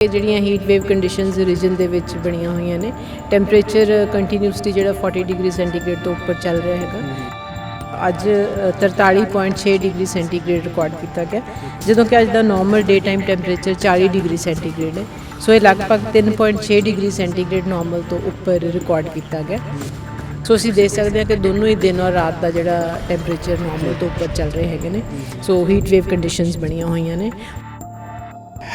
ਇਹ ਜਿਹੜੀਆਂ heat wave conditions reason ਦੇ ਵਿੱਚ ਬਣੀਆਂ ਹੋਈਆਂ ਨੇ ਟੈਂਪਰੇਚਰ ਕੰਟੀਨਿਊਸਲੀ ਜਿਹੜਾ 40 ਡਿਗਰੀ ਸੈਂਟੀਗ੍ਰੇਡ ਤੋਂ ਉੱਪਰ ਚੱਲ ਰਿਹਾ ਹੈਗਾ। ਅੱਜ ਅ, 43.6 ਡਿਗਰੀ ਸੈਂਟੀਗ੍ਰੇਡ ਰਿਕਾਰਡ ਕੀਤਾ ਗਿਆ। ਜਦੋਂ ਕਿ ਅੱਜ ਦਾ normal day time temperature 40 degree centigrade ਹੈ। ਸੋ ਇਹ ਲਗਭਗ 3.6 ਡਿਗਰੀ ਸੈਂਟੀਗ੍ਰੇਡ ਨਾਰਮਲ ਤੋਂ ਉੱਪਰ ਰਿਕਾਰਡ ਕੀਤਾ ਗਿਆ। ਸੋ ਅਸੀਂ ਦੇਖ ਸਕਦੇ ਹਾਂ ਕਿ ਦੋਨੋਂ ਹੀ ਦਿਨ ਔਰ ਰਾਤ ਦਾ ਜਿਹੜਾ ਟੈਂਪਰੇਚਰ ਨਾਰਮਲ ਤੋਂ ਉੱਪਰ ਚੱਲ ਰਹੇ ਹੈਗੇ ਨੇ। ਸੋ ਹੀਟ ਵੇਵ ਕੰਡੀਸ਼ਨਸ ਬਣੀਆਂ ਹੋਈਆਂ ਨੇ।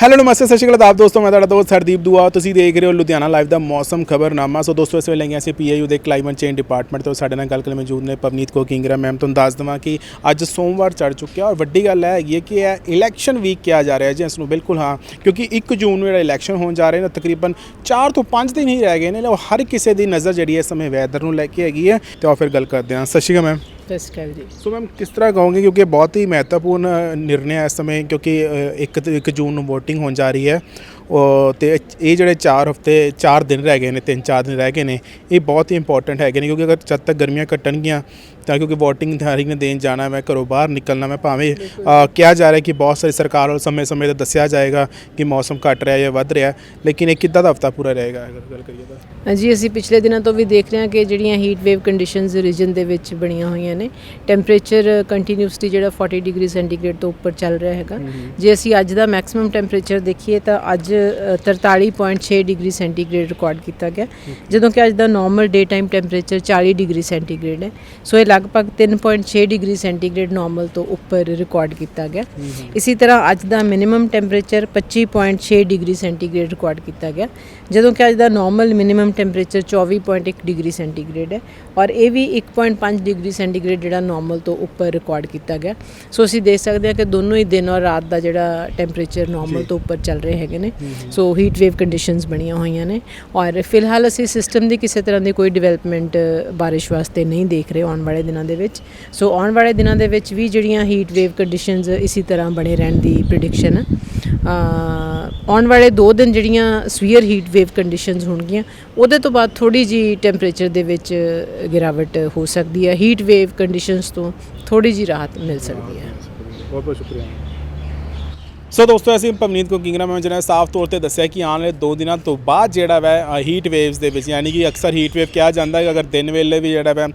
ਹੈਲੋ ਨਮਸਤੇ, ਸਤਿ ਸ਼੍ਰੀ ਅਕਾਲ ਆਪ ਦੋਸਤੋ, ਮੈਂ ਤੁਹਾਡਾ ਦੋਸਤ ਹਰਦੀਪ ਦੁਆ। ਤੁਸੀਂ ਦੇਖ ਰਹੇ ਹੋ ਲੁਧਿਆਣਾ ਲਾਈਵ ਦਾ ਮੌਸਮ ਖਬਰਨਾਮਾ। ਸੋ ਦੋਸਤੋ, ਇਸ ਵੇਲੇ ਅਸੀਂ ਪੀਆਈਯੂ ਦੇ ਕਲਾਈਮੇਟ ਚੇਂਜ ਡਿਪਾਰਟਮੈਂਟ ਤੋਂ ਸਾਡੇ ਨਾਲ ਗੱਲ ਕਰਨ ਮੌਜੂਦ ਨੇ ਪਵਨੀਤ ਕੋ ਕਿੰਗਰਾ ਮੈਮ ਤੁਹਾਨੂੰ ਦੱਸ ਦਵਾਂ ਕਿ ਅੱਜ ਸੋਮਵਾਰ ਚੜ ਚੁੱਕਿਆ ਔਰ ਵੱਡੀ ਗੱਲ ਇਹ ਹੈਗੀ ਹੈ ਕਿ ਇਹ ਇਲੈਕਸ਼ਨ ਵੀਕ ਕਿਹਾ ਜਾ ਰਿਹਾ ਜੀ, ਇਸ ਨੂੰ ਬਿਲਕੁਲ ਹਾਂ, ਕਿਉਂਕਿ 1 ਜੂਨ ਨੂੰ ਜਿਹੜਾ ਇਲੈਕਸ਼ਨ ਹੋਣ ਜਾ ਰਹੇ ਨੇ, ਤਕਰੀਬਨ 4 ਤੋਂ 5 ਦਿਨ ਹੀ ਰਹਿ ਗਏ ਨੇ ਲੋ ਹਰ ਕਿਸੇ ਦੀ ਨਜ਼ਰ ਜਿਹੜੀ ਹੈ ਇਸ ਸਮੇਂ ਵੈਦਰ ਨੂੰ ਲੈ ਕੇ ਹੈਗੀ ਹੈ। ਤੇ ਆਓ ਫਿਰ ਗੱਲ ਕਰਦੇ ਹਾਂ। ਸਤਿ ਸ਼੍ਰੀ ਅਕਾਲ ਮੈਮ ਸਤਿ ਸ਼੍ਰੀ ਅਕਾਲ ਜੀ ਸੋ ਮੈਮ ਕਿਸ ਤਰ੍ਹਾਂ ਕਹੋਗੇ ਕਿਉਂਕਿ ਇਹ ਬਹੁਤ ਹੀ ਮਹੱਤਵਪੂਰਨ ਨਿਰਣੈ ਹੈ ਇਸ ਸਮੇਂ ਕਿਉਂਕਿ ਅ, ਇੱਕ ਤੇ- ਇੱਕ ਜੂਨ ਨੂੰ VOTING ਹੋਣ ਜਾ ਰਹੀ ਹੈ। ਉਹ ਤੇ ਇਹ ਜਿਹੜੇ 4 ਹਫ਼ਤੇ 4 ਦਿਨ ਰਹਿ ਗਏ ਨੇ 3-4 ਦਿਨ ਰਹਿ ਗਏ ਨੇ ਇਹ ਬਹੁਤ ਹੀ ਇੰਪੋਰਟੈਂਟ ਹੈਗੇ ਨੇ ਕਿਉਂਕਿ ਅਗਰ ਜਦ ਤੱਕ ਗਰਮੀਆਂ ਘਟਣਗੀਆਂ ਤਾਂ ਕਿਉਂਕਿ VOTING ਹਰ ਇੱਕ ਨੇ ਦੇਣ ਜਾਣਾ ਮੈਂ ਘਰੋਂ ਬਾਹਰ ਨਿਕਲਣਾ ਮੈਂ ਭਾਵੇਂ ਕਿਹਾ ਜਾ ਰਿਹਾ ਕਿ ਬਹੁਤ ਸਾਰੀ ਸਰਕਾਰ ਵੱਲੋਂ ਸਮੇਂ-ਸਮੇਂ ਤੇ ਦੱਸਿਆ ਜਾਏਗਾ ਕਿ ਮੌਸਮ ਘਟ ਰਿਹਾ ਜਾਂ ਵੱਧ ਰਿਹਾ ਲੇਕਿਨ ਇਹ ਕਿੱਦਾਂ ਦਾ ਹਫ਼ਤਾ ਪੂਰਾ ਰਹੇਗਾ ਅਗਰ ਗੱਲ ਕਰੀਏ ਤਾਂ? ਹਾਂਜੀ ਅਸੀਂ ਪਿਛਲੇ ਦਿਨਾਂ ਤੋਂ ਵੀ ਦੇਖ ਰਹੇ ਹਾਂ ਕਿ ਜਿਹੜੀਆਂ ਹੀਟ ਵੇਵ ਕੰਡੀਸ਼ਨਸ ਰੀਜਨ ਦੇ ਵਿੱਚ ਬਣੀਆਂ ਹੋਈਆਂ ਨੇ ਟੈਂਪਰੇਚਰ ਕੰਟੀਨਿਊਸਲੀ ਜਿਹੜਾ 40 ਡਿਗਰੀ ਸੈਂਟੀਗ੍ਰੇਡ ਤੋਂ ਉੱਪਰ ਚੱਲ ਰਿਹਾ ਹੈਗਾ। ਜੇ ਅਸੀਂ ਅੱਜ ਦਾ ਮੈਕਸਿਮਮ ਟੈਂਪਰੇਚਰ ਦੇਖੀਏ ਤਾਂ ਅੱਜ ਅ, 43.6 ਡਿਗਰੀ ਸੈਂਟੀਗ੍ਰੇਡ ਰਿਕਾਰਡ ਕੀਤਾ ਗਿਆ। ਜਦੋਂ ਕਿ ਅੱਜ ਦਾ normal day time temperature 40 degree centigrade ਹੈ। ਸੋ ਇਹ ਲਗਭਗ 3.6 ਡਿਗਰੀ ਸੈਂਟੀਗ੍ਰੇਡ ਨਾਰਮਲ ਤੋਂ ਉੱਪਰ ਰਿਕਾਰਡ ਕੀਤਾ ਗਿਆ। ਇਸੇ ਤਰ੍ਹਾਂ ਅੱਜ ਦਾ minimum temperature 25.6 degree centigrade record ਕੀਤਾ ਗਿਆ। ਜਦੋਂ ਕਿ ਅੱਜ ਦਾ normal minimum temperature 24.1 degree centigrade ਹੈ ਔਰ ਇਹ ਵੀ 1.5 ਡਿਗਰੀ ਸੈਂਟੀਗ੍ਰੇਡ ਜਿਹੜਾ ਨਾਰਮਲ ਤੋਂ ਉੱਪਰ ਰਿਕਾਰਡ ਕੀਤਾ ਗਿਆ। ਸੋ ਅਸੀਂ ਦੇਖ ਸਕਦੇ ਹਾਂ ਕਿ ਦੋਨੋਂ ਹੀ ਦਿਨ ਔਰ ਰਾਤ ਦਾ ਜਿਹੜਾ ਟੈਂਪਰੇਚਰ ਨਾਰਮਲ ਤੋਂ ਉੱਪਰ ਚੱਲ ਰਹੇ ਹੈਗੇ ਨੇ। ਸੋ ਹੀਟ ਵੇਵ ਕੰਡੀਸ਼ਨਸ ਬਣੀਆਂ ਹੋਈਆਂ ਨੇ ਔਰ ਫਿਲਹਾਲ ਅਸੀਂ ਸਿਸਟਮ ਦੀ ਕਿਸੇ ਤਰ੍ਹਾਂ ਦੀ ਕੋਈ ਡਿਵੈਲਪਮੈਂਟ ਬਾਰਿਸ਼ ਵਾਸਤੇ ਨਹੀਂ ਦੇਖ ਰਹੇ। ਆਉਣ ਵਾਲੇ ਦਿਨਾਂ ਦੇ ਵਿੱਚ। ਸੋ ਆਉਣ ਵਾਲੇ ਦਿਨਾਂ ਦੇ ਵਿੱਚ ਵੀ ਜਿਹੜੀਆਂ ਹੀਟ ਵੇਵ ਕੰਡੀਸ਼ਨਸ ਇਸੇ ਤਰ੍ਹਾਂ ਬਣੇ ਰਹਿਣ ਦੀ ਪ੍ਰੈਡਿਕਸ਼ਨ ਹੈ ਆਉਣ ਵਾਲੇ 2 ਦਿਨ ਜਿਹੜੀਆਂ ਸਵੀਅਰ ਹੀਟ ਵੇਵ ਕੰਡੀਸ਼ਨਸ ਹੋਣਗੀਆਂ, ਉਹਦੇ ਤੋਂ ਬਾਅਦ ਥੋੜੀ ਜੀ ਟੈਂਪਰੇਚਰ ਦੇ ਵਿੱਚ ਗਿਰਾਵਟ ਹੋ ਸਕਦੀ ਹੈ। ਹੀਟ ਵੇਵ ਕੰਡੀਸ਼ਨਸ ਤੋਂ ਥੋੜੀ ਜੀ ਰਾਹਤ ਮਿਲ ਸਕਦੀ ਹੈ। ਬਹੁਤ ਬਹੁਤ ਸ਼ੁਕਰੀਆ। ਸੋ ਦੋਸਤੋ, ਅਸੀਂ ਪਵਨੀਤ ਕੋ ਕਿੰਗਰਾ ਮੈਂ ਜਿਹੜਾ ਸਾਫ਼ ਤੌਰ ਤੇ ਦੱਸਿਆ ਕਿ ਆਉਣ ਵਾਲੇ 2 ਦਿਨਾਂ ਤੋਂ ਬਾਅਦ ਜਿਹੜਾ ਵੈ ਹੀਟ ਵੇਵਸ ਦੇ ਵਿੱਚ, ਯਾਨੀ ਕਿ ਅਕਸਰ ਹੀਟ ਵੇਵ ਕਿਹਾ ਜਾਂਦਾ ਹੈ ਅਗਰ ਦਿਨ ਵੇਲੇ ਵੀ ਜਿਹੜਾ ਵੈ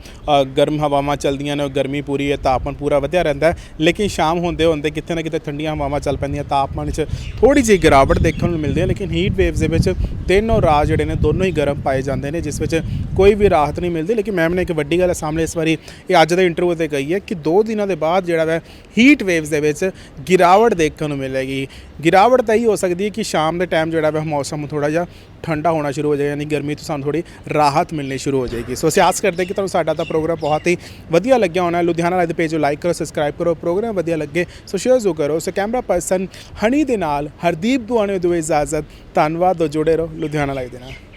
ਗਰਮ ਹਵਾਵਾਂ ਚੱਲਦੀਆਂ ਨੇ, ਗਰਮੀ ਪੂਰੀ ਹੈ, ਤਾਪਮਾਨ ਪੂਰਾ ਵਧਿਆ ਰਹਿੰਦਾ ਲੇਕਿਨ ਸ਼ਾਮ ਹੁੰਦੇ ਹੁੰਦੇ ਕਿਤੇ ਨਾ ਕਿਤੇ ਠੰਡੀਆਂ ਹਵਾਵਾਂ ਚੱਲ ਪੈਂਦੀਆਂ, ਤਾਪਮਾਨ 'ਚ ਥੋੜੀ ਜਿਹੀ ਗਿਰਾਵਟ ਦੇਖਣ ਨੂੰ ਮਿਲਦੀ ਹੈ, ਲੇਕਿਨ ਹੀਟ ਵੇਵਸ ਦੇ ਵਿੱਚ ਦਿਨੋਂ ਰਾਤ ਜਿਹੜੇ ਨੇ ਦੋਨੋਂ ਹੀ ਗਰਮ ਪਾਏ ਜਾਂਦੇ ਨੇ, ਜਿਸ ਵਿੱਚ ਕੋਈ ਵੀ ਰਾਹਤ ਨਹੀਂ ਮਿਲਦੀ। ਲੇਕਿਨ ਮੈਮ ਨੇ ਇੱਕ ਵੱਡੀ ਗੱਲ ਸਾਹਮਣੇ ਇਸ ਵਾਰੀ, ਇਹ ਅੱਜ ਦੇ ਇੰਟਰਵਿਊ ਤੇ ਕਹੀ ਹੈ ਕਿ 2 ਦਿਨਾਂ ਦੇ ਬਾਅਦ ਜਿਹੜਾ ਵੈ ਹੀਟ ਵੇਵਸ ਦੇ ਵਿੱਚ ਗਿਰਾਵਟ ਦੇਖਣ ਨੂੰ ਮਿਲੇਗੀ। ਗਿਰਾਵਟ ਤਾਂ ਹੀ ਹੋ ਸਕਦੀ ਹੈ ਕਿ ਸ਼ਾਮ ਦੇ ਟਾਈਮ ਜਿਹੜਾ ਵੈ ਮੌਸਮ ਥੋੜਾ ਜਿਹਾ ਠੰਡਾ ਹੋਣਾ ਸ਼ੁਰੂ ਹੋ ਜਾਏਗਾ ਯਾਨੀ ਗਰਮੀ ਤੋਂ ਸਾਨੂੰ ਥੋੜੀ ਰਾਹਤ ਮਿਲਣੀ ਸ਼ੁਰੂ ਹੋ ਜਾਏਗੀ। ਸੋ ਅਸੀਂ ਆਸ ਕਰਦੇ ਕਿ ਤੁਹਾਨੂੰ ਸਾਡਾ ਤਾਂ ਪ੍ਰੋਗਰਾਮ ਬਹੁਤ ਹੀ ਵਧੀਆ ਲੱਗਿਆ ਹੋਣਾ। ਲੁਧਿਆਣਾ ਲਾਈਵ ਦੇ ਪੇਜ ਨੂੰ ਲਾਈਕ ਕਰੋ ਸਬਸਕ੍ਰਾਈਬ ਕਰੋ, ਪ੍ਰੋਗਰਾਮ ਵਧੀਆ ਲੱਗੇ ਸੋ ਸ਼ੇਅਰ ਜ਼ੋ ਕਰੋ। ਸੋ ਕੈਮਰਾ ਪਰਸਨ ਹਨੀ ਦੇ ਨਾਲ ਹਰਦੀਪ ਦੁਆਣੇ ਦੋ ਇਜਾਜ਼ਤ। ਧੰਨਵਾਦ ਦੋ ਜੁੜੇ ਰਹੋ ਲੁਧਿਆਣਾ ਲਾਈਵ ਦੇ ਨਾਲ।